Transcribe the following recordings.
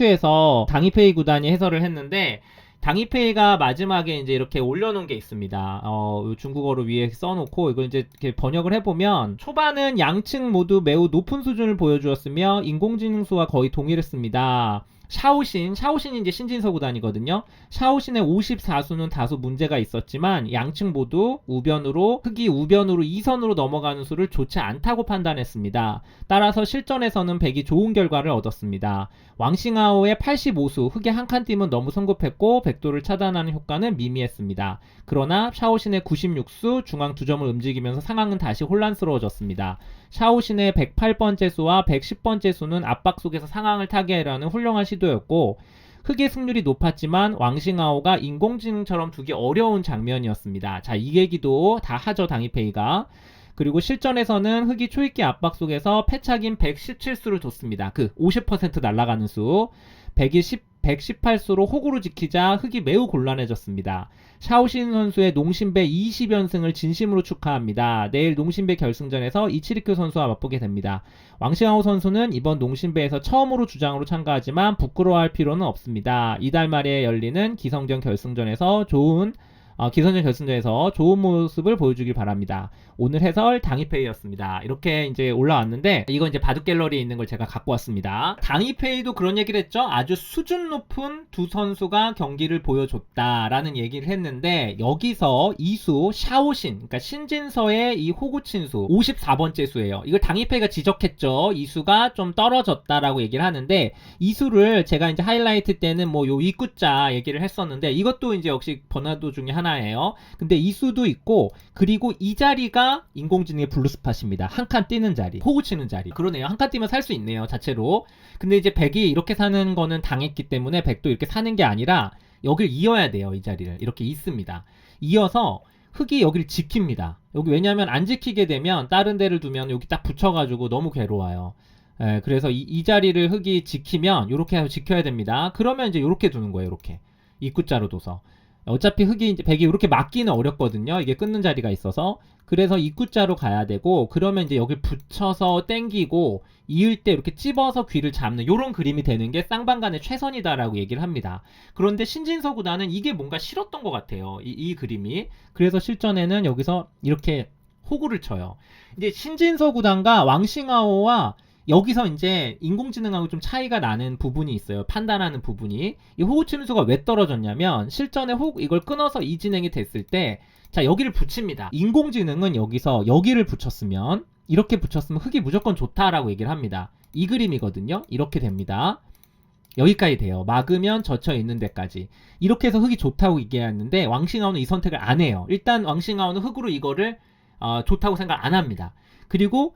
QQ에서 당이페이 구단이 해설을 했는데 당이페이가 마지막에 이제 이렇게 올려놓은 게 있습니다. 어, 요 중국어로 위에 써놓고 이걸 이제 이렇게 번역을 해보면 초반은 양측 모두 매우 높은 수준을 보여주었으며 인공지능 수와 거의 동일했습니다. 샤오신, 샤오신이 이제 신진서 구단이거든요. 샤오신의 54수는 다소 문제가 있었지만 양측 모두 우변으로 흑이 우변으로 2선으로 넘어가는 수를 좋지 않다고 판단했습니다. 따라서 실전에서는 백이 좋은 결과를 얻었습니다. 왕싱아오의 85수 흑의 한칸 띄면 너무 성급했고 백도를 차단하는 효과는 미미했습니다. 그러나 샤오신의 96수 중앙 두 점을 움직이면서 상황은 다시 혼란스러워졌습니다. 샤오신의 108번째 수와 110번째 수는 압박 속에서 상황을 타개하려는 훌륭한 시도였고 흑의 승률이 높았지만 왕싱아오가 인공지능처럼 두기 어려운 장면이었습니다. 자, 이 얘기도 다 하죠, 당이페이가. 그리고 실전에서는 흑이 초입기 압박 속에서 패착인 117수를 뒀습니다. 그 50% 날아가는 수. 120, 118수로 호구로 지키자 흑이 매우 곤란해졌습니다. 샤오신 선수의 농심배 20연승을 진심으로 축하합니다. 내일 농심배 결승전에서 이치리큐 선수와 맞보게 됩니다. 왕시아오 선수는 이번 농심배에서 처음으로 주장으로 참가하지만 부끄러워할 필요는 없습니다. 이달 말에 열리는 기성전 결승전에서 좋은 어, 기선전 결승전에서 좋은 모습을 보여주길 바랍니다. 오늘 해설 당이페이였습니다. 이렇게 이제 올라왔는데 이건 이제 바둑 갤러리에 있는 걸 제가 갖고 왔습니다. 당이페이도 그런 얘기를 했죠. 아주 수준 높은 두 선수가 경기를 보여줬다라는 얘기를 했는데 여기서 이수 샤오신 그러니까 신진서의 이 호구친수 54번째 수예요. 이걸 당이페이가 지적했죠. 이수가 좀 떨어졌다라고 얘기를 하는데 이수를 제가 이제 하이라이트 때는 뭐요 입구자 얘기를 했었는데 이것도 이제 역시 번화도 중에 하나예요. 근데 이수도 있고 그리고 이 자리가 인공지능의 블루스팟입니다. 한 칸 뛰는 자리, 호구 치는 자리. 그러네요. 한 칸 뛰면 살 수 있네요. 자체로. 근데 이제 백이 이렇게 사는 거는 당했기 때문에 백도 이렇게 사는 게 아니라 여길 이어야 돼요. 이 자리를. 이렇게 있습니다. 이어서 흑이 여기를 지킵니다. 여기 왜냐면 안 지키게 되면 다른 데를 두면 여기 딱 붙여가지고 너무 괴로워요. 예, 그래서 이, 이 자리를 흑이 지키면 이렇게 해서 지켜야 됩니다. 그러면 이제 이렇게 두는 거예요. 이렇게 입구자로 둬서. 어차피 흑이 이제 백이 이렇게 막기는 어렵거든요. 이게 끊는 자리가 있어서 그래서 입구자로 가야 되고 그러면 이제 여기 붙여서 땡기고 이을 때 이렇게 찝어서 귀를 잡는 이런 그림이 되는 게 쌍방간의 최선이다라고 얘기를 합니다. 그런데 신진서 구단은 이게 뭔가 싫었던 것 같아요. 이, 이 그림이 그래서 실전에는 여기서 이렇게 호구를 쳐요. 이제 신진서 구단과 왕싱아오와 여기서 이제 인공지능하고 좀 차이가 나는 부분이 있어요. 판단하는 부분이. 이 호구 치는 수가 왜 떨어졌냐면 실전에 호 이걸 끊어서 이 진행이 됐을 때 자, 여기를 붙입니다. 인공지능은 여기서 여기를 붙였으면 이렇게 붙였으면 흑이 무조건 좋다라고 얘기를 합니다. 이 그림이거든요. 이렇게 됩니다. 여기까지 돼요. 막으면 젖혀 있는 데까지. 이렇게 해서 흑이 좋다고 얘기했는데 왕싱아오는 이 선택을 안 해요. 일단 왕싱아오는 흑으로 이거를 어, 좋다고 생각 안 합니다. 그리고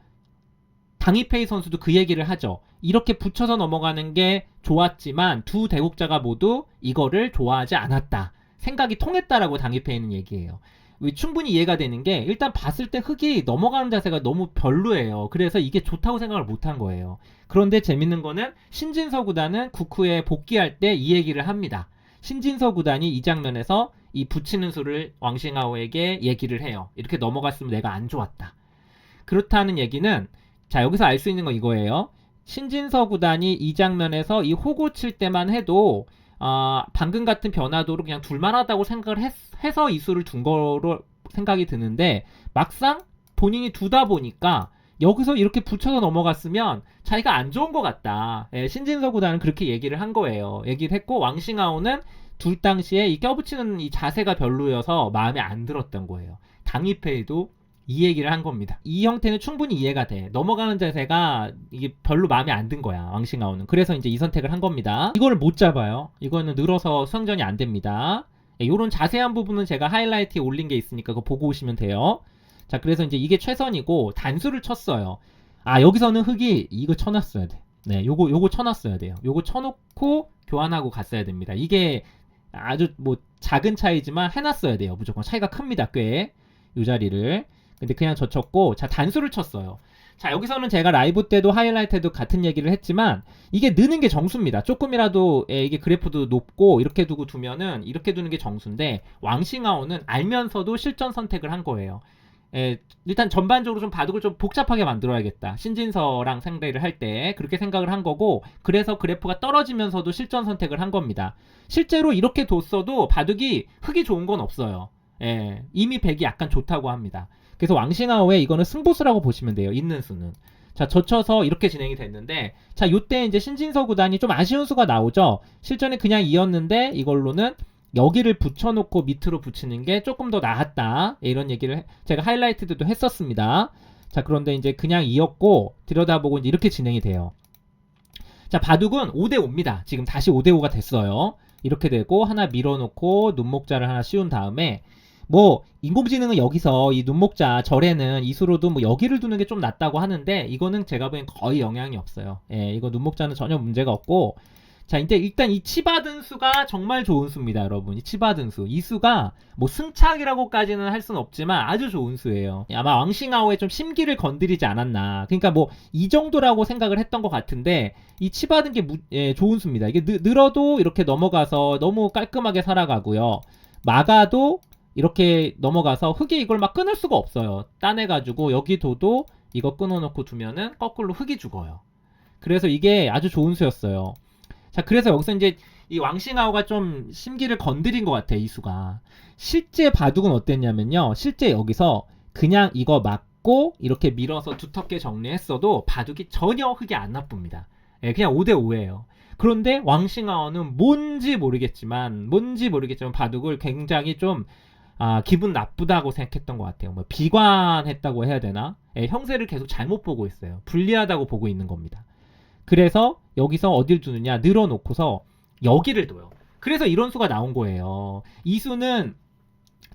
당이페이 선수도 그 얘기를 하죠. 이렇게 붙여서 넘어가는 게 좋았지만 두 대국자가 모두 이거를 좋아하지 않았다. 생각이 통했다라고 당이페이는 얘기해요. 충분히 이해가 되는 게 일단 봤을 때 흑이 넘어가는 자세가 너무 별로예요. 그래서 이게 좋다고 생각을 못한 거예요. 그런데 재밌는 거는 신진서 구단은 국후에 복귀할 때 이 얘기를 합니다. 신진서 구단이 이 장면에서 이 붙이는 수를 왕싱아오에게 얘기를 해요. 이렇게 넘어갔으면 내가 안 좋았다. 그렇다는 얘기는 자, 여기서 알 수 있는 건 이거예요. 신진서 구단이 이 장면에서 이 호구 칠 때만 해도 어, 방금 같은 변화도로 그냥 둘만하다고 생각을 했, 해서 이 수를 둔 거로 생각이 드는데 막상 본인이 두다 보니까 여기서 이렇게 붙여서 넘어갔으면 자기가 안 좋은 것 같다. 예, 신진서 구단은 그렇게 얘기를 한 거예요. 얘기를 했고 왕싱아오는 둘 당시에 이 껴붙이는 이 자세가 별로여서 마음에 안 들었던 거예요. 당이페이도 이 얘기를 한 겁니다. 이 형태는 충분히 이해가 돼. 넘어가는 자세가 이게 별로 마음에 안 든 거야. 왕싱아오는. 그래서 이제 이 선택을 한 겁니다. 이거를 못 잡아요. 이거는 늘어서 수상전이 안 됩니다. 이런 자세한 부분은 제가 하이라이트에 올린 게 있으니까 그거 보고 오시면 돼요. 자, 그래서 이제 이게 최선이고 단수를 쳤어요. 아, 여기서는 흑이 이거 쳐놨어야 돼. 네, 요거 요거 쳐놨어야 돼요. 요거 쳐놓고 교환하고 갔어야 됩니다. 이게 아주 뭐 작은 차이지만 해놨어야 돼요. 무조건 차이가 큽니다. 꽤. 이 자리를. 근데 그냥 젖혔고 자 단수를 쳤어요. 자 여기서는 제가 라이브 때도 하이라이트 도 같은 얘기를 했지만 이게 느는 게 정수입니다. 조금이라도 예, 이게 그래프도 높고 이렇게 두고 두면은 이렇게 두는 게 정수인데 왕싱아오는 알면서도 실전 선택을 한 거예요. 예, 일단 전반적으로 좀 바둑을 좀 복잡하게 만들어야겠다. 신진서랑 상대를 할 때 그렇게 생각을 한 거고 그래서 그래프가 떨어지면서도 실전 선택을 한 겁니다. 실제로 이렇게 뒀어도 바둑이 흙이 좋은 건 없어요. 예, 이미 백이 약간 좋다고 합니다. 그래서 왕싱아오의 이거는 승부수라고 보시면 돼요. 있는 수는. 자, 젖혀서 이렇게 진행이 됐는데, 자, 요때 이제 신진서 구단이 좀 아쉬운 수가 나오죠. 실전에 그냥 이었는데, 이걸로는 여기를 붙여놓고 밑으로 붙이는 게 조금 더 나았다. 예, 이런 얘기를 해- 제가 하이라이트도 했었습니다. 자, 그런데 이제 그냥 이었고, 들여다보고 이제 이렇게 진행이 돼요. 자, 바둑은 5대5입니다. 지금 다시 5대5가 됐어요. 이렇게 되고, 하나 밀어놓고, 눈목자를 하나 씌운 다음에, 뭐 인공지능은 여기서 이 눈목자 절에는 이수로도 뭐 여기를 두는 게 좀 낫다고 하는데 이거는 제가 보기엔 거의 영향이 없어요. 예, 이거 눈목자는 전혀 문제가 없고 자, 이제 일단 이 치받은 수가 정말 좋은 수입니다, 여러분. 이 치받은 수. 이 수가 뭐 승착이라고까지는 할 수는 없지만 아주 좋은 수예요. 아마 왕싱아오의 좀 심기를 건드리지 않았나. 그러니까 뭐 이 정도라고 생각을 했던 것 같은데 이 치받은 게 무- 예, 좋은 수입니다. 이게 느- 늘어도 이렇게 넘어가서 너무 깔끔하게 살아가고요. 막아도 이렇게 넘어가서 흙이 이걸 막 끊을 수가 없어요. 따내가지고 여기 둬도 이거 끊어놓고 두면은 거꾸로 흙이 죽어요. 그래서 이게 아주 좋은 수였어요. 자, 그래서 여기서 이제 이 왕싱아오가 좀 심기를 건드린 것 같아요, 이 수가. 실제 바둑은 어땠냐면요. 실제 여기서 그냥 이거 맞고 이렇게 밀어서 두텁게 정리했어도 바둑이 전혀 흙이 안 나쁩니다. 예, 그냥 5대5예요. 그런데 왕싱아오는 뭔지 모르겠지만, 뭔지 모르겠지만 바둑을 굉장히 좀 아, 기분 나쁘다고 생각했던 것 같아요. 뭐 비관했다고 해야 되나? 예, 형세를 계속 잘못 보고 있어요. 불리하다고 보고 있는 겁니다. 그래서 여기서 어딜 두느냐 늘어놓고서 여기를 둬요. 그래서 이런 수가 나온 거예요. 이 수는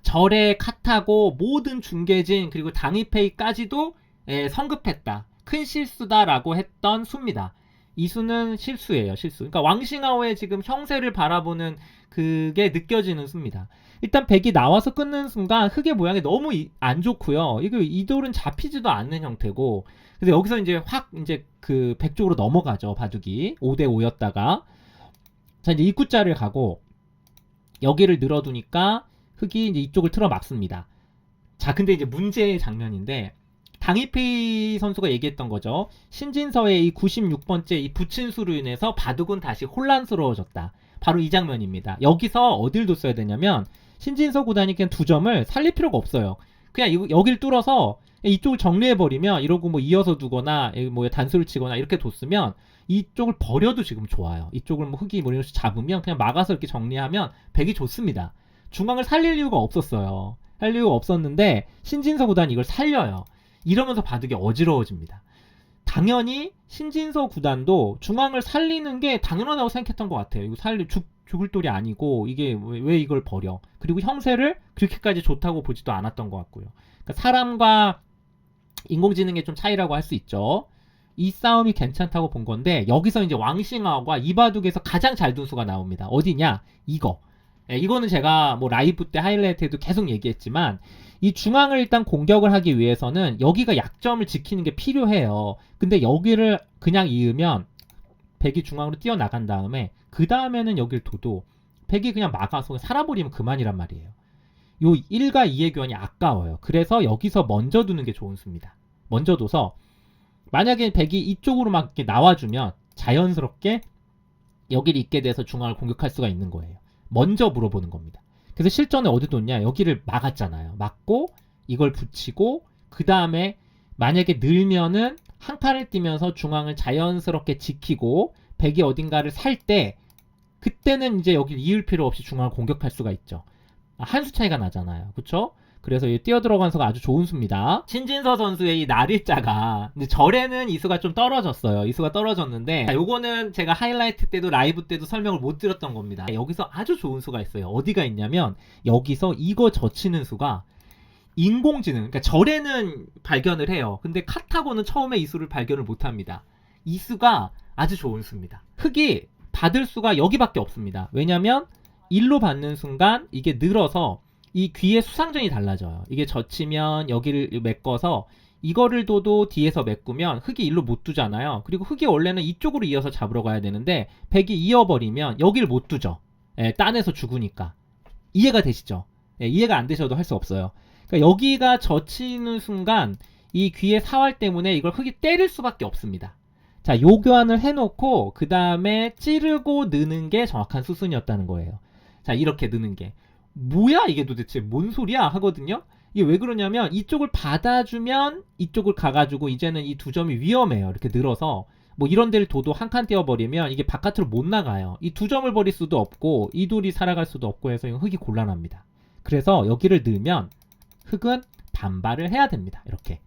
절에 컷하고 모든 중계진 그리고 당입회의까지도 예, 성급했다. 큰 실수다라고 했던 수입니다. 이 수는 실수예요, 실수. 그러니까 왕싱아오의 지금 형세를 바라보는 그게 느껴지는 수입니다. 일단 백이 나와서 끊는 순간 흙의 모양이 너무 이- 안 좋고요. 이거 이돌은 잡히지도 않는 형태고. 그래서 여기서 이제 확 이제 그 백 쪽으로 넘어가죠 바둑이 5대 5였다가 자 이제 입구자를 가고 여기를 늘어두니까 흙이 이제 이쪽을 틀어 막습니다. 자 근데 이제 문제의 장면인데 당이페이 선수가 얘기했던 거죠. 신진서의 이 96번째 이 붙인수로 인해서 바둑은 다시 혼란스러워졌다. 바로 이 장면입니다. 여기서 어딜 뒀어야 되냐면 신진서 구단이 그냥 두 점을 살릴 필요가 없어요. 그냥 이- 여길 뚫어서 이쪽을 정리해버리면 이러고 뭐 이어서 두거나 뭐 단수를 치거나 이렇게 뒀으면 이쪽을 버려도 지금 좋아요. 이쪽을 뭐 흙이 뭐 이런 식으로 잡으면 그냥 막아서 이렇게 정리하면 백이 좋습니다. 중앙을 살릴 이유가 없었어요. 할 이유가 없었는데 신진서 구단이 이걸 살려요. 이러면서 바둑이 어지러워집니다. 당연히 신진서 구단도 중앙을 살리는 게 당연하다고 생각했던 것 같아요. 이거 살리 죽, 죽을 돌이 아니고 이게 왜, 왜 이걸 버려? 그리고 형세를 그렇게까지 좋다고 보지도 않았던 것 같고요. 그러니까 사람과 인공지능의 좀 차이라고 할 수 있죠. 이 싸움이 괜찮다고 본 건데 여기서 이제 왕싱아오가 이바둑에서 가장 잘 둔 수가 나옵니다. 어디냐? 이거. 예, 이거는 제가 뭐 라이브 때 하이라이트에도 계속 얘기했지만 이 중앙을 일단 공격을 하기 위해서는 여기가 약점을 지키는 게 필요해요. 근데 여기를 그냥 이으면 백이 중앙으로 뛰어나간 다음에 그 다음에는 여길 둬도 백이 그냥 막아서 살아버리면 그만이란 말이에요. 요 1과 2의 교환이 아까워요. 그래서 여기서 먼저 두는 게 좋은 수입니다. 먼저 둬서 만약에 백이 이쪽으로 막 이렇게 나와주면 자연스럽게 여기를 있게 돼서 중앙을 공격할 수가 있는 거예요. 먼저 물어보는 겁니다. 그래서 실전에 어디 뒀냐? 여기를 막았잖아요. 막고 이걸 붙이고 그 다음에 만약에 늘면은 한 칸을 뛰면서 중앙을 자연스럽게 지키고 백이 어딘가를 살 때 그때는 이제 여기 이을 필요 없이 중앙을 공격할 수가 있죠. 아, 한수 차이가 나잖아요. 그쵸? 그래서 이 뛰어 들어간 수가 아주 좋은 수입니다. 신진서 선수의 이 날일자가 근데 절에는 이 수가 좀 떨어졌어요. 이 수가 떨어졌는데 자, 요거는 제가 하이라이트 때도 라이브 때도 설명을 못 드렸던 겁니다. 여기서 아주 좋은 수가 있어요. 어디가 있냐면 여기서 이거 젖히는 수가 인공지능, 그러니까 절에는 발견을 해요. 근데 카타고는 처음에 이 수를 발견을 못 합니다. 이 수가 아주 좋은 수입니다. 흙이 받을 수가 여기밖에 없습니다. 왜냐면 일로 받는 순간 이게 늘어서 이 귀의 수상전이 달라져요. 이게 젖히면 여기를 메꿔서 이거를 둬도 뒤에서 메꾸면 흙이 일로 못 두잖아요. 그리고 흙이 원래는 이쪽으로 이어서 잡으러 가야 되는데 백이 이어버리면 여기를 못 두죠. 예, 딴에서 죽으니까. 이해가 되시죠? 예, 이해가 안 되셔도 할 수 없어요. 그러니까 여기가 젖히는 순간 이 귀의 사활 때문에 이걸 흙이 때릴 수밖에 없습니다. 자, 요 교환을 해놓고 그 다음에 찌르고 느는 게 정확한 수순이었다는 거예요. 자, 이렇게 느는 게 뭐야 이게 도대체 뭔 소리야 하거든요. 이게 왜 그러냐면 이쪽을 받아주면 이쪽을 가가지고 이제는 이 두 점이 위험해요. 이렇게 늘어서 뭐 이런 데를 도도 한칸 떼어버리면 이게 바깥으로 못 나가요. 이 두 점을 버릴 수도 없고 이 돌이 살아갈 수도 없고 해서 흙이 곤란합니다. 그래서 여기를 넣으면 흙은 반발을 해야 됩니다. 이렇게.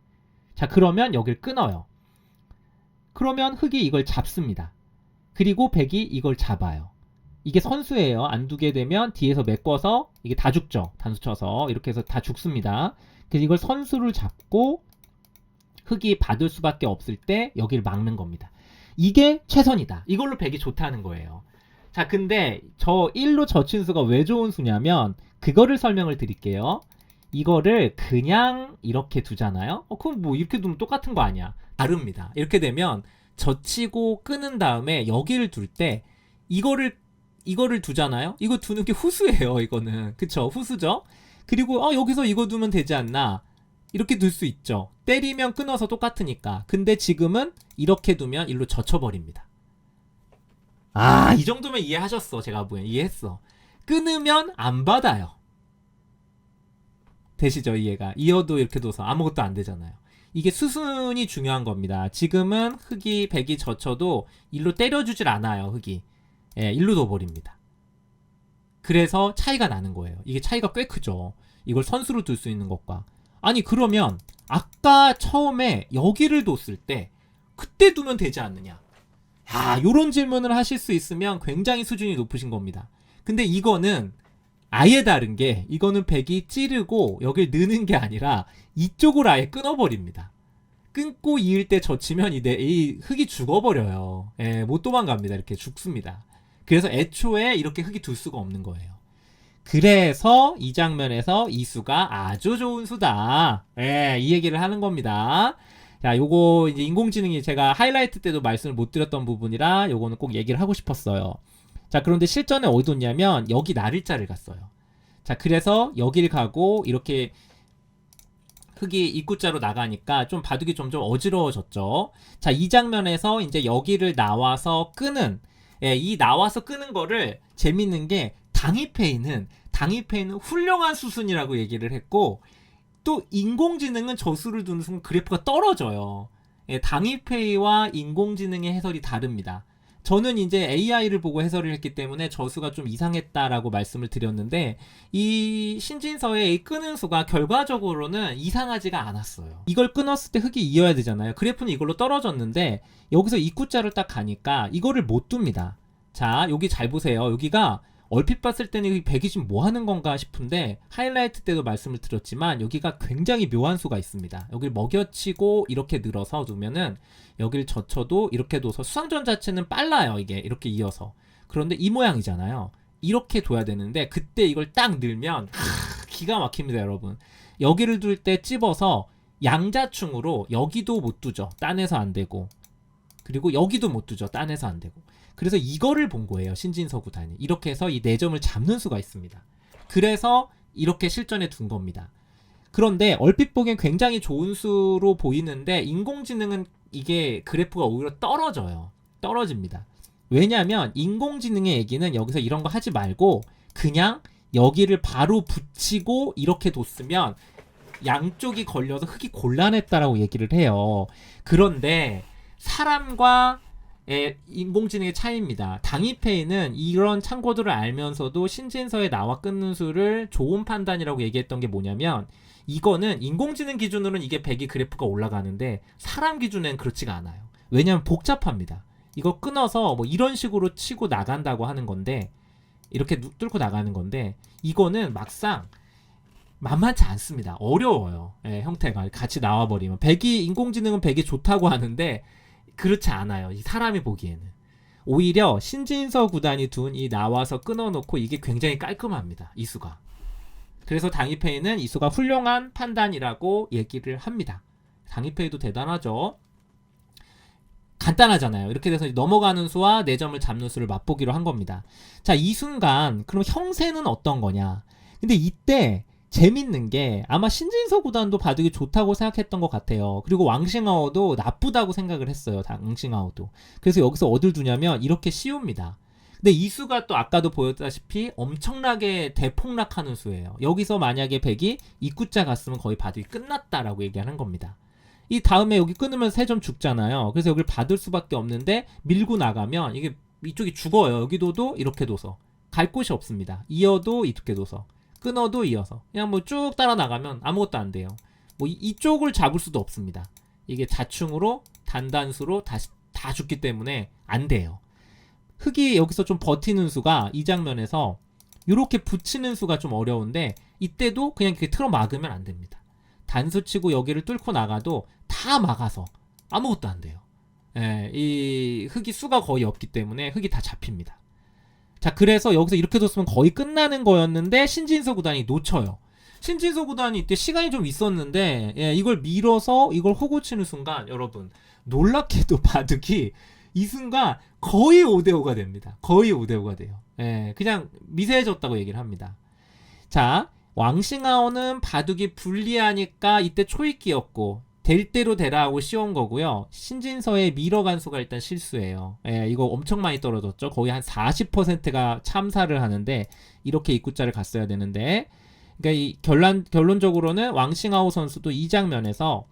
자 그러면 여기를 끊어요. 그러면 흙이 이걸 잡습니다. 그리고 백이 이걸 잡아요. 이게 선수예요. 안 두게 되면 뒤에서 메꿔서 이게 다 죽죠. 단수 쳐서 이렇게 해서 다 죽습니다. 그래서 이걸 선수를 잡고 흙이 받을 수밖에 없을 때 여기를 막는 겁니다. 이게 최선이다. 이걸로 백이 좋다는 거예요. 자, 근데 저 1로 젖힌 수가 왜 좋은 수냐면 그거를 설명을 드릴게요. 이거를 그냥 이렇게 두잖아요. 어, 그럼 뭐 이렇게 두면 똑같은 거 아니야? 다릅니다. 이렇게 되면 젖히고 끊은 다음에 여기를 둘 때 이거를 이거를 두잖아요. 이거 두는 게 후수예요. 이거는 그쵸? 후수죠. 그리고 어 여기서 이거 두면 되지 않나? 이렇게 둘 수 있죠. 때리면 끊어서 똑같으니까. 근데 지금은 이렇게 두면 일로 젖혀버립니다. 아, 이 정도면 이해하셨어. 제가 보기엔 이해했어. 끊으면 안 받아요. 되시죠, 이해가? 이어도 이렇게 둬서 아무것도 안 되잖아요. 이게 수순이 중요한 겁니다. 지금은 흙이, 백이 젖혀도 일로 때려주질 않아요, 흙이. 예, 일로 둬버립니다. 그래서 차이가 나는 거예요. 이게 차이가 꽤 크죠. 이걸 선수로 둘 수 있는 것과. 아니, 그러면 아까 처음에 여기를 뒀을 때 그때 두면 되지 않느냐? 야, 요런 질문을 하실 수 있으면 굉장히 수준이 높으신 겁니다. 근데 이거는 아예 다른 게 이거는 백이 찌르고 여길 느는 게 아니라 이쪽을 아예 끊어버립니다. 끊고 이을 때 젖히면 이, 내- 이 흙이 죽어버려요. 예, 못 도망갑니다. 이렇게 죽습니다. 그래서 애초에 이렇게 흙이 둘 수가 없는 거예요. 그래서 이 장면에서 이 수가 아주 좋은 수다. 예, 이 얘기를 하는 겁니다. 자, 요거 이제 인공지능이 제가 하이라이트 때도 말씀을 못 드렸던 부분이라 요거는 꼭 얘기를 하고 싶었어요. 자, 그런데 실전에 어디 뒀냐면 여기 나를자를 갔어요. 자, 그래서 여길 가고 이렇게 흙이 입구자로 나가니까 좀 바둑이 점점 어지러워졌죠. 자, 이 장면에서 이제 여기를 나와서 끄는 예, 이 나와서 끄는 거를 재밌는 게 당이페이는 당이페이는 훌륭한 수순이라고 얘기를 했고 또 인공지능은 저수를 두는 순간 그래프가 떨어져요. 예, 당이페이와 인공지능의 해설이 다릅니다. 저는 이제 AI를 보고 해설을 했기 때문에 저수가 좀 이상했다라고 말씀을 드렸는데 이 신진서의 이 끄는 수가 결과적으로는 이상하지가 않았어요. 이걸 끊었을 때 흙이 이어야 되잖아요. 그래프는 이걸로 떨어졌는데 여기서 입구자를 딱 가니까 이거를 못 둡니다. 자, 여기 잘 보세요. 여기가 얼핏 봤을 때는 이 백이 지금 뭐 하는 건가 싶은데 하이라이트 때도 말씀을 드렸지만 여기가 굉장히 묘한 수가 있습니다. 여기를 먹여치고 이렇게 늘어서 두면은 여기를 젖혀도 이렇게 둬서 수상전 자체는 빨라요. 이게 이렇게 이어서. 그런데 이 모양이잖아요. 이렇게 둬야 되는데 그때 이걸 딱 늘면 하, 기가 막힙니다, 여러분. 여기를 둘 때 찝어서 양자충으로 여기도 못 두죠. 딴에서 안 되고. 그리고 여기도 못 두죠. 딴에서 안 되고. 그래서 이거를 본 거예요. 신진서 구단이. 이렇게 해서 이 네 점을 잡는 수가 있습니다. 그래서 이렇게 실전에 둔 겁니다. 그런데 얼핏 보기엔 굉장히 좋은 수로 보이는데 인공지능은 이게 그래프가 오히려 떨어져요. 떨어집니다. 왜냐하면 인공지능의 얘기는 여기서 이런 거 하지 말고 그냥 여기를 바로 붙이고 이렇게 뒀으면 양쪽이 걸려서 흙이 곤란했다라고 얘기를 해요. 그런데 사람과 의 인공지능의 차이입니다. 당이페이는 이런 참고들을 알면서도 신진서에 나와 끊는 수를 좋은 판단이라고 얘기했던 게 뭐냐면 이거는 인공지능 기준으로는 이게 100이 그래프가 올라가는데 사람 기준엔 그렇지가 않아요. 왜냐하면 복잡합니다. 이거 끊어서 뭐 이런 식으로 치고 나간다고 하는 건데 이렇게 누- 뚫고 나가는 건데 이거는 막상 만만치 않습니다. 어려워요. 예, 형태가 같이 나와버리면 100이 인공지능은 100이 좋다고 하는데 그렇지 않아요. 이 사람이 보기에는 오히려 신진서 구단이 둔 이 나와서 끊어놓고 이게 굉장히 깔끔합니다. 이 수가. 그래서 당이페이는 이 수가 훌륭한 판단이라고 얘기를 합니다. 당이페이도 대단하죠. 간단하잖아요. 이렇게 돼서 넘어가는 수와 4점을 잡는 수를 맛보기로 한 겁니다. 자, 이 순간 그럼 형세는 어떤 거냐? 근데 이때 재밌는 게 아마 신진서 구단도 바둑이 좋다고 생각했던 것 같아요. 그리고 왕싱하오도 나쁘다고 생각을 했어요. 다- 왕싱하오도. 그래서 여기서 어딜 두냐면 이렇게 씌웁니다. 근데 이 수가 또 아까도 보였다시피 엄청나게 대폭락하는 수예요. 여기서 만약에 백이 입구자 갔으면 거의 바둑이 끝났다라고 얘기하는 겁니다. 이 다음에 여기 끊으면 세 점 죽잖아요. 그래서 여기를 받을 수밖에 없는데 밀고 나가면 이게 이쪽이 죽어요. 여기도도 이렇게 둬서 갈 곳이 없습니다. 이어도 이렇게 둬서 끊어도 이어서 그냥 뭐 쭉 따라 나가면 아무것도 안 돼요. 뭐 이- 이쪽을 잡을 수도 없습니다. 이게 자충으로 단단수로 다시 다 죽기 때문에 안 돼요. 흑이 여기서 좀 버티는 수가 이 장면에서 이렇게 붙이는 수가 좀 어려운데 이때도 그냥 이렇게 틀어 막으면 안 됩니다. 단수 치고 여기를 뚫고 나가도 다 막아서 아무것도 안 돼요. 예, 이 흑이 수가 거의 없기 때문에 흑이 다 잡힙니다. 자, 그래서 여기서 이렇게 뒀으면 거의 끝나는 거였는데 신진서 구단이 놓쳐요. 신진서 구단이 이때 시간이 좀 있었는데 예, 이걸 밀어서 이걸 호구 치는 순간 여러분 놀랍게도 바둑이 이 순간 거의 5대5가 됩니다. 거의 5대5가 돼요. 예, 그냥 미세해졌다고 얘기를 합니다. 자, 왕싱하오는 바둑이 불리하니까 이때 초익기였고 될 대로 되라 하고 씌운 거고요. 신진서의 밀어간 수가 일단 실수예요. 예, 이거 엄청 많이 떨어졌죠. 거의 한 40%가 참사를 하는데 이렇게 입구자를 갔어야 되는데 그러니까 이 결론 결론적으로는 왕싱하오 선수도 이 장면에서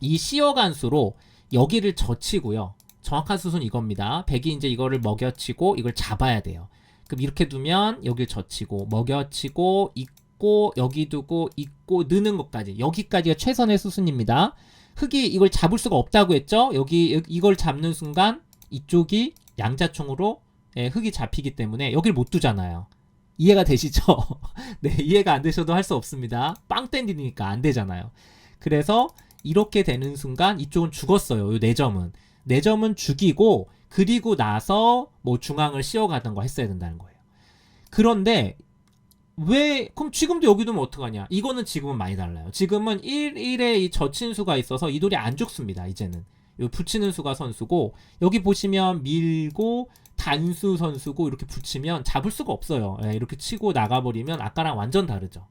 이 씌어간 수로 여기를 젖히고요. 정확한 수순 이겁니다. 백이 이제 이거를 먹여치고 이걸 잡아야 돼요. 그럼 이렇게 두면 여길 젖히고 먹여치고 있고 여기 두고 있고 느는 것까지 여기까지가 최선의 수순입니다. 흑이 이걸 잡을 수가 없다고 했죠. 여기 여- 이걸 잡는 순간 이쪽이 양자총으로 예, 흑이 잡히기 때문에 여길 못 두잖아요. 이해가 되시죠? 네, 이해가 안 되셔도 할 수 없습니다. 빵 땡기니까 안 되잖아요. 그래서 이렇게 되는 순간 이쪽은 죽었어요. 요 4점은. 4점은 죽이고 그리고 나서 뭐 중앙을 씌워가던가 했어야 된다는 거예요. 그런데 왜 그럼 지금도 여기 두면 어떡하냐? 이거는 지금은 많이 달라요. 지금은 1, 1에 이 젖힌 수가 있어서 이 돌이 안 죽습니다. 이제는. 요 붙이는 수가 선수고 여기 보시면 밀고 단수 선수고 이렇게 붙이면 잡을 수가 없어요. 예, 이렇게 치고 나가버리면 아까랑 완전 다르죠.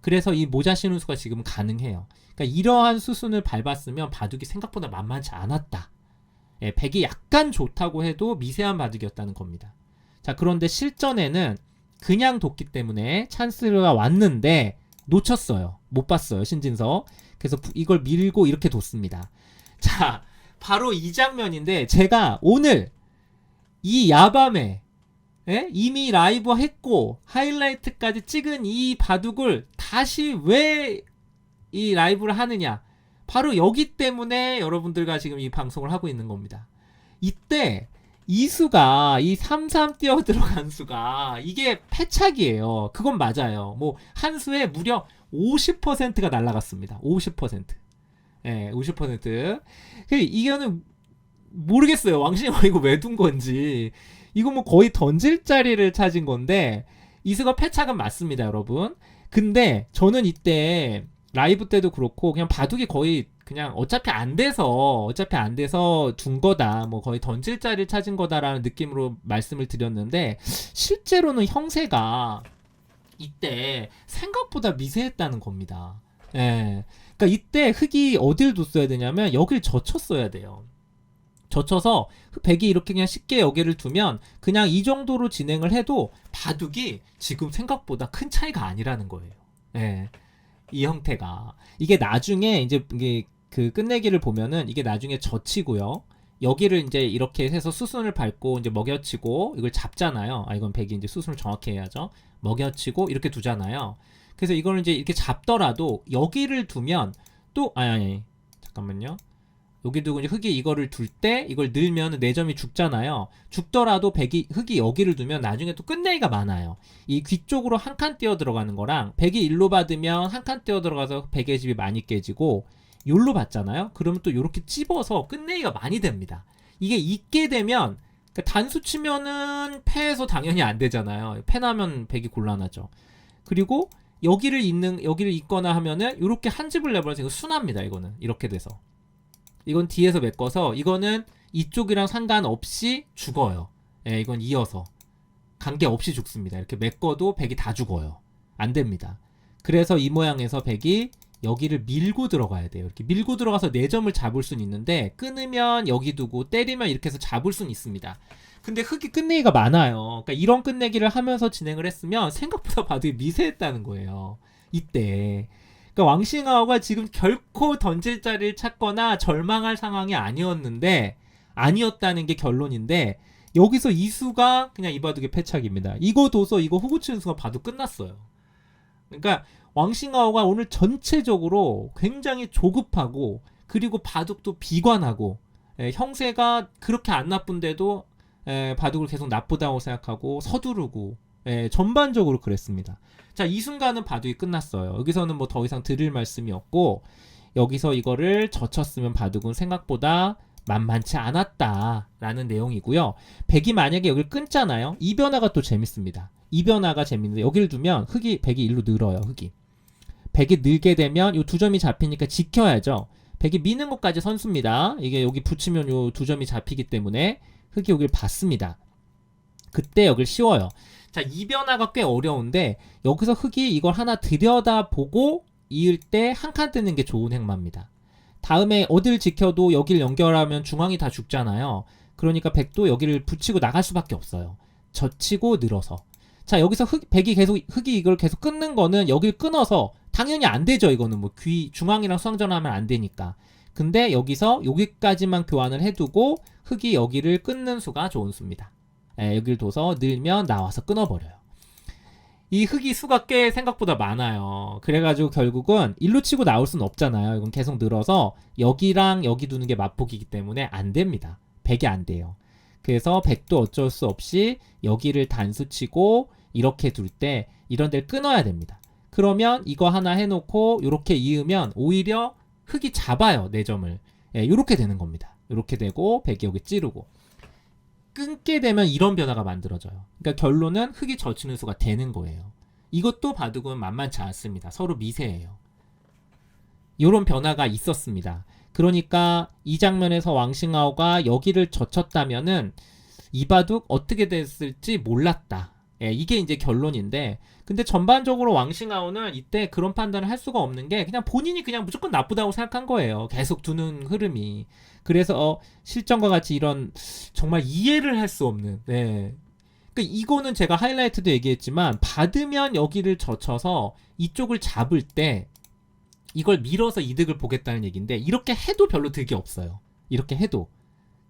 그래서 이 모자 신은 수가 지금 가능해요. 그러니까 이러한 수순을 밟았으면 바둑이 생각보다 만만치 않았다. 예, 백이 약간 좋다고 해도 미세한 바둑이었다는 겁니다. 자, 그런데 실전에는 그냥 뒀기 때문에 찬스가 왔는데 놓쳤어요. 못 봤어요, 신진서. 그래서 부- 이걸 밀고 이렇게 뒀습니다. 자, 바로 이 장면인데 제가 오늘 이 야밤에 예? 이미 라이브 했고 하이라이트까지 찍은 이 바둑을 다시 왜 이 라이브를 하느냐? 바로 여기 때문에 여러분들과 지금 이 방송을 하고 있는 겁니다. 이때 이 수가 이 33 뛰어 들어간 수가 이게 패착이에요. 그건 맞아요. 뭐 한 수에 무려 50%가 날라갔습니다. 50%. 예, 50%. 그 이거는 모르겠어요. 왕신이 이거 왜 둔 건지. 이거 뭐 거의 던질 자리를 찾은 건데 이수가 패착은 맞습니다, 여러분. 근데 저는 이때 라이브 때도 그렇고 그냥 바둑이 거의 그냥 어차피 안 돼서 어차피 안 돼서 둔 거다. 뭐 거의 던질 자리를 찾은 거다라는 느낌으로 말씀을 드렸는데 실제로는 형세가 이때 생각보다 미세했다는 겁니다. 예. 그러니까 이때 흙이 어딜 뒀어야 되냐면 여길 젖혔어야 돼요. 젖혀서 백이 이렇게 그냥 쉽게 여기를 두면 그냥 이 정도로 진행을 해도 바둑이 지금 생각보다 큰 차이가 아니라는 거예요. 예. 이 형태가 이게 나중에 이제 이게 그 끝내기를 보면은 이게 나중에 젖히고요. 여기를 이제 이렇게 해서 수순을 밟고 이제 먹여치고 이걸 잡잖아요. 아 이건 백이 이제 수순을 정확히 해야죠. 먹여치고 이렇게 두잖아요. 그래서 이걸 이제 이렇게 잡더라도 여기를 두면 또 아니 아니 잠깐만요. 여기 두고 이제 흙이 이거를 둘 때 이걸 넣으면 네 점이 죽잖아요. 죽더라도 백이 흙이 여기를 두면 나중에 또 끝내기가 많아요. 이 귀 쪽으로 한칸 띄어 들어가는 거랑 백이 일로 받으면 한칸 띄어 들어가서 백의 집이 많이 깨지고 요로 받잖아요. 그러면 또 요렇게 찝어서 끝내기가 많이 됩니다. 이게 있게 되면 그러니까 단수 치면은 패해서 당연히 안 되잖아요. 패나면 백이 곤란하죠. 그리고 여기를 있는 여기를 있거나 하면은 요렇게 한 집을 내버려서 이거 순합니다. 이거는 이렇게 돼서 이건 뒤에서 메꿔서 이거는 이쪽이랑 상관없이 죽어요. 예, 이건 이어서 관계 없이 죽습니다. 이렇게 메꿔도 백이 다 죽어요. 안 됩니다. 그래서 이 모양에서 백이 여기를 밀고 들어가야 돼요. 이렇게 밀고 들어가서 네 점을 잡을 수는 있는데 끊으면 여기 두고 때리면 이렇게 해서 잡을 수는 있습니다. 근데 흙이 끝내기가 많아요. 그러니까 이런 끝내기를 하면서 진행을 했으면 생각보다 바둑이 미세했다는 거예요. 이때. 그러니까 왕싱하오가 지금 결코 던질 자리를 찾거나 절망할 상황이 아니었는데 아니었다는 게 결론인데 여기서 이수가 그냥 이 바둑의 패착입니다. 이거 둬서 이거 후구 치는 순간 바둑 끝났어요. 그러니까 왕싱하오가 오늘 전체적으로 굉장히 조급하고 그리고 바둑도 비관하고 에, 형세가 그렇게 안 나쁜데도 에, 바둑을 계속 나쁘다고 생각하고 서두르고 에, 전반적으로 그랬습니다. 자, 이 순간은 바둑이 끝났어요. 여기서는 뭐 더 이상 드릴 말씀이 없고 여기서 이거를 젖혔으면 바둑은 생각보다 만만치 않았다라는 내용이고요. 백이 만약에 여기를 끊잖아요. 이 변화가 또 재밌습니다. 이 변화가 재밌는데 여기를 두면 흙이 백이 일로 늘어요. 흙이. 백이 늘게 되면 이 두 점이 잡히니까 지켜야죠. 백이 미는 것까지 선수입니다. 이게 여기 붙이면 요두 점이 잡히기 때문에 흙이 여기를 받습니다. 그때 여기를 씌워요. 자, 이 변화가 꽤 어려운데 여기서 흙이 이걸 하나 들여다보고 이을 때 한 칸 뜨는 게 좋은 행마입니다. 다음에 어딜 지켜도 여기를 연결하면 중앙이 다 죽잖아요. 그러니까 백도 여기를 붙이고 나갈 수밖에 없어요. 젖히고 늘어서. 자, 여기서 흙, 백이 계속, 흙이 이걸 계속 끊는 거는 여길 끊어서 당연히 안 되죠. 이거는 뭐 귀, 중앙이랑 수항전하면 안 되니까. 근데 여기서 여기까지만 교환을 해두고 흙이 여기를 끊는 수가 좋은 수입니다. 예, 여기를 둬서 늘면 나와서 끊어버려요. 이 흙이 수가 꽤 생각보다 많아요. 그래가지고 결국은 일로 치고 나올 수는 없잖아요. 이건 계속 늘어서 여기랑 여기 두는 게 맞폭이기 때문에 안 됩니다. 100이 안 돼요. 그래서 100도 어쩔 수 없이 여기를 단수 치고 이렇게 둘 때 이런 데를 끊어야 됩니다. 그러면 이거 하나 해놓고 이렇게 이으면 오히려 흙이 잡아요. 4점을. 예, 이렇게 되는 겁니다. 이렇게 되고 100이 여기 찌르고. 끊게 되면 이런 변화가 만들어져요. 그러니까 결론은 흙이 젖히는 수가 되는 거예요. 이것도 바둑은 만만치 않습니다. 서로 미세해요. 이런 변화가 있었습니다. 그러니까 이 장면에서 왕싱하오가 여기를 젖혔다면은 이 바둑 어떻게 됐을지 몰랐다. 예, 이게 이제 결론인데 근데 전반적으로 왕싱하오는 이때 그런 판단을 할 수가 없는 게 그냥 본인이 그냥 무조건 나쁘다고 생각한 거예요. 계속 두는 흐름이. 그래서 어, 실전과 같이 이런 정말 이해를 할 수 없는 네. 그러니까 이거는 제가 하이라이트도 얘기했지만 받으면 여기를 젖혀서 이쪽을 잡을 때 이걸 밀어서 이득을 보겠다는 얘기인데 이렇게 해도 별로 득이 없어요. 이렇게 해도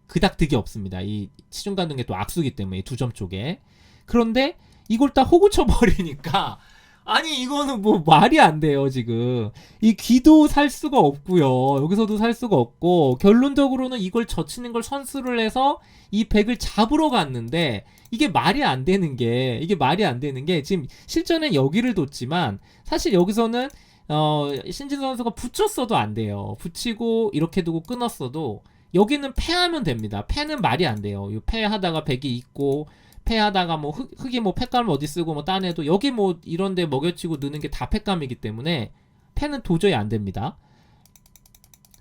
그닥 득이 없습니다. 이 치중 가는 게또 악수기 때문에 두 점 쪽에 그런데 이걸 다 호구 쳐 버리니까 아니 이거는 뭐 말이 안 돼요 지금. 이 귀도 살 수가 없고요. 여기서도 살 수가 없고 결론적으로는 이걸 젖히는 걸 선수를 해서 이 백을 잡으러 갔는데 이게 말이 안 되는 게 이게 말이 안 되는 게 지금 실전에 여기를 뒀지만 사실 여기서는 어 신진 선수가 붙였어도 안 돼요. 붙이고 이렇게 두고 끊었어도 여기는 패하면 됩니다. 패는 말이 안 돼요. 이 패하다가 백이 있고 패하다가 뭐 흙, 흙이 뭐 패감을 어디 쓰고 뭐 따내도 여기 뭐 이런데 먹여치고 느는 게다 패감이기 때문에 패는 도저히 안 됩니다.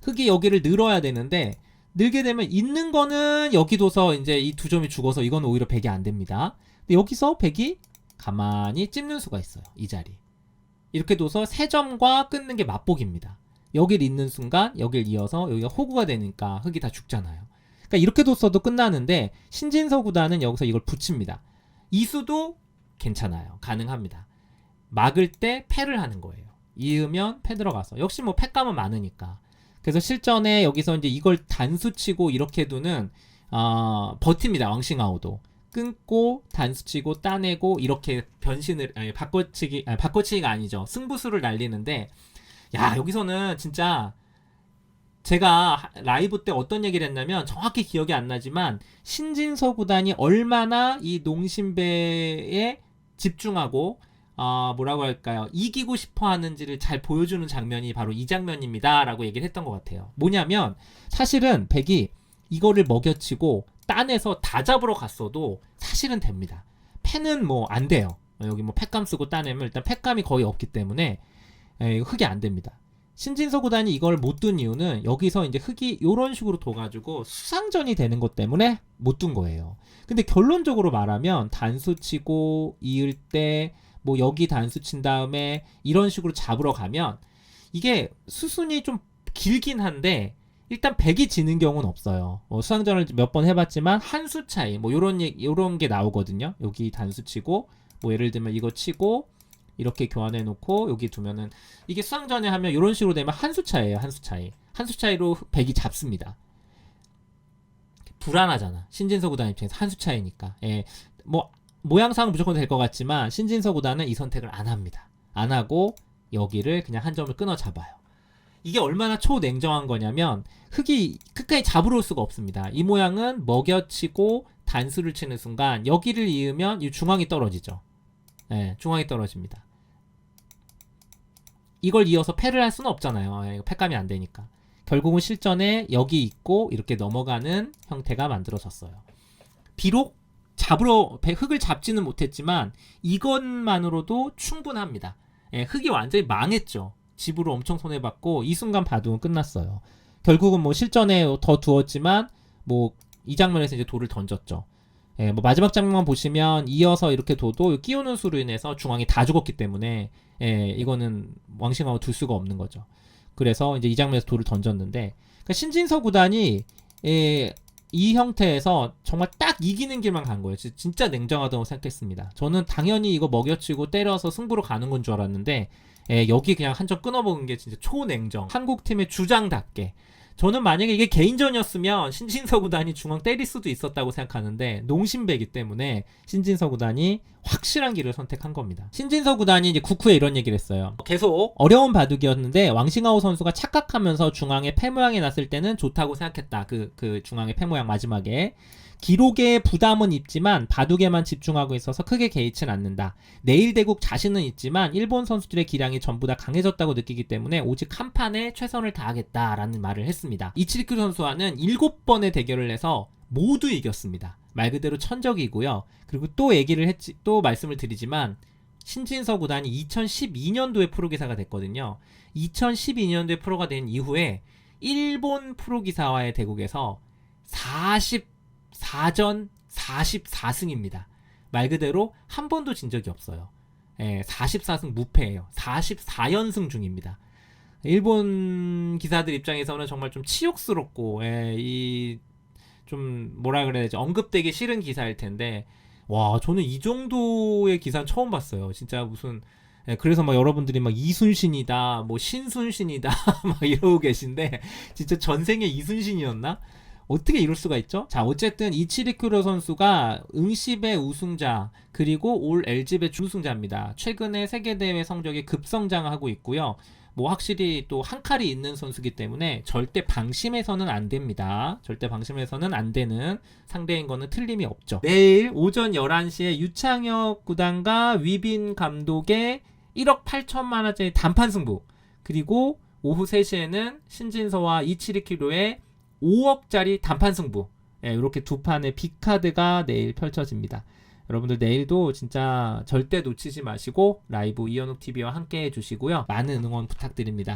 흙이 여기를 늘어야 되는데 늘게 되면 있는 거는 여기 둬서 이제 이 두 점이 죽어서 이건 오히려 백이 안 됩니다. 근데 여기서 백이 가만히 찝는 수가 있어요. 이 자리. 이렇게 둬서 세 점과 끊는 게 맛복입니다. 여길 있는 순간 여길 이어서 여기가 호구가 되니까 흙이 다 죽잖아요. 그러니까 이렇게 뒀어도 끝나는데 신진서 구단은 여기서 이걸 붙입니다. 이수도 괜찮아요. 가능합니다. 막을 때 패를 하는 거예요. 이으면 패 들어가서 역시 뭐 패감은 많으니까. 그래서 실전에 여기서 이제 이걸 단수 치고 이렇게 두는 어, 버팁니다. 왕싱아우도 끊고 단수 치고 따내고 이렇게 변신을 아니, 바꿔치기 아니, 바꿔치기가 아니죠. 승부수를 날리는데 야 여기서는 진짜 제가 라이브 때 어떤 얘기를 했냐면 정확히 기억이 안 나지만 신진서 구단이 얼마나 이 농심배에 집중하고 어, 뭐라고 할까요? 이기고 싶어 하는지를 잘 보여주는 장면이 바로 이 장면입니다 라고 얘기를 했던 것 같아요. 뭐냐면 사실은 백이 이거를 먹여치고 딴에서 다 잡으러 갔어도 사실은 됩니다. 패는 뭐 안 돼요. 여기 뭐 패감 쓰고 따내면 일단 패감이 거의 없기 때문에 에, 흙이 안 됩니다. 신진서 구단이 이걸 못 둔 이유는 여기서 이제 흙이 이런 식으로 둬가지고 수상전이 되는 것 때문에 못 둔 거예요. 근데 결론적으로 말하면 단수 치고 이을 때 뭐 여기 단수 친 다음에 이런 식으로 잡으러 가면 이게 수순이 좀 길긴 한데 일단 100이 지는 경우는 없어요. 뭐 수상전을 몇 번 해봤지만 한 수 차이 뭐 요런 얘- 요런 게 나오거든요. 여기 단수 치고 뭐 예를 들면 이거 치고 이렇게 교환해 놓고 여기 두면은 이게 수상전에 하면 이런 식으로 되면 한 수 차이예요. 한 수 차이. 한 수 차이로 100이 잡습니다. 불안하잖아. 신진서 구단 입장에서 한 수 차이니까. 예. 뭐 모양상 무조건 될 것 같지만 신진서 구단은 이 선택을 안 합니다. 안 하고 여기를 그냥 한 점을 끊어 잡아요. 이게 얼마나 초냉정한 거냐면 흙이 끝까지 잡으러 올 수가 없습니다. 이 모양은 먹여치고 단수를 치는 순간 여기를 이으면 이 중앙이 떨어지죠. 예, 중앙이 떨어집니다. 이걸 이어서 패를 할 수는 없잖아요. 예, 패감이 안 되니까. 결국은 실전에 여기 있고 이렇게 넘어가는 형태가 만들어졌어요. 비록 잡으러 배- 흙을 잡지는 못했지만 이것만으로도 충분합니다. 예, 흙이 완전히 망했죠. 집으로 엄청 손해봤고 이 순간 바둑은 끝났어요. 결국은 뭐 실전에 더 두었지만 뭐 이 장면에서 이제 돌을 던졌죠. 예, 뭐 마지막 장면만 보시면 이어서 이렇게 둬도 끼우는 수로 인해서 중앙이 다 죽었기 때문에 예, 이거는 왕싱하고 둘 수가 없는 거죠. 그래서 이제 이 장면에서 돌을 던졌는데 그러니까 신진서 구단이 예, 이 형태에서 정말 딱 이기는 길만 간 거예요. 진- 진짜 냉정하다고 생각했습니다. 저는 당연히 이거 먹여치고 때려서 승부로 가는 건 줄 알았는데 예, 여기 그냥 한 점 끊어먹은 게 진짜 초냉정. 한국 팀의 주장답게. 저는 만약에 이게 개인전이었으면 신진서 구단이 중앙 때릴 수도 있었다고 생각하는데 농심배기 때문에 신진서 구단이 확실한 길을 선택한 겁니다. 신진서 구단이 이제 국후에 이런 얘기를 했어요. 계속 어려운 바둑이었는데 왕싱아오 선수가 착각하면서 중앙에 패 모양이 났을 때는 좋다고 생각했다. 그, 그 중앙의 패 모양 마지막에. 기록에 부담은 있지만 바둑에만 집중하고 있어서 크게 개의치는 않는다. 내일 대국 자신은 있지만 일본 선수들의 기량이 전부 다 강해졌다고 느끼기 때문에 오직 한 판에 최선을 다하겠다라는 말을 했습니다. 이치리쿠 선수와는 7번의 대결을 해서 모두 이겼습니다. 말 그대로 천적이고요. 그리고 또 얘기를 했지, 또 말씀을 드리지만 신진서 구단이 2012년도에 프로기사가 됐거든요. 2012년도에 프로가 된 이후에 일본 프로기사와의 대국에서 44전 44승입니다. 말 그대로 한 번도 진 적이 없어요. 예, 44승 무패예요. 44연승 중입니다. 일본 기사들 입장에서는 정말 좀 치욕스럽고 예, 이 좀 뭐라 그래야 되지 언급되기 싫은 기사일 텐데 와 저는 이 정도의 기사는 처음 봤어요. 진짜 무슨 예, 그래서 막 여러분들이 막 이순신이다, 뭐 신순신이다 막 이러고 계신데 진짜 전생에 이순신이었나? 어떻게 이럴 수가 있죠? 자, 어쨌든 이치리쿠로 선수가 응시배 우승자 그리고 올 LG배 준우승자입니다. 최근에 세계대회 성적이 급성장하고 있고요. 뭐 확실히 또 한 칼이 있는 선수기 때문에 절대 방심해서는 안 됩니다. 절대 방심해서는 안 되는 상대인 거는 틀림이 없죠. 내일 오전 11시에 유창혁 구단과 위빈 감독의 1억 8천만 원짜리 단판 승부 그리고 오후 3시에는 신진서와 이치리키로의 5억짜리 단판 승부 예, 이렇게 두 판의 빅카드가 내일 펼쳐집니다. 여러분들 내일도 진짜 절대 놓치지 마시고 라이브 이현욱 TV와 함께 해주시고요. 많은 응원 부탁드립니다.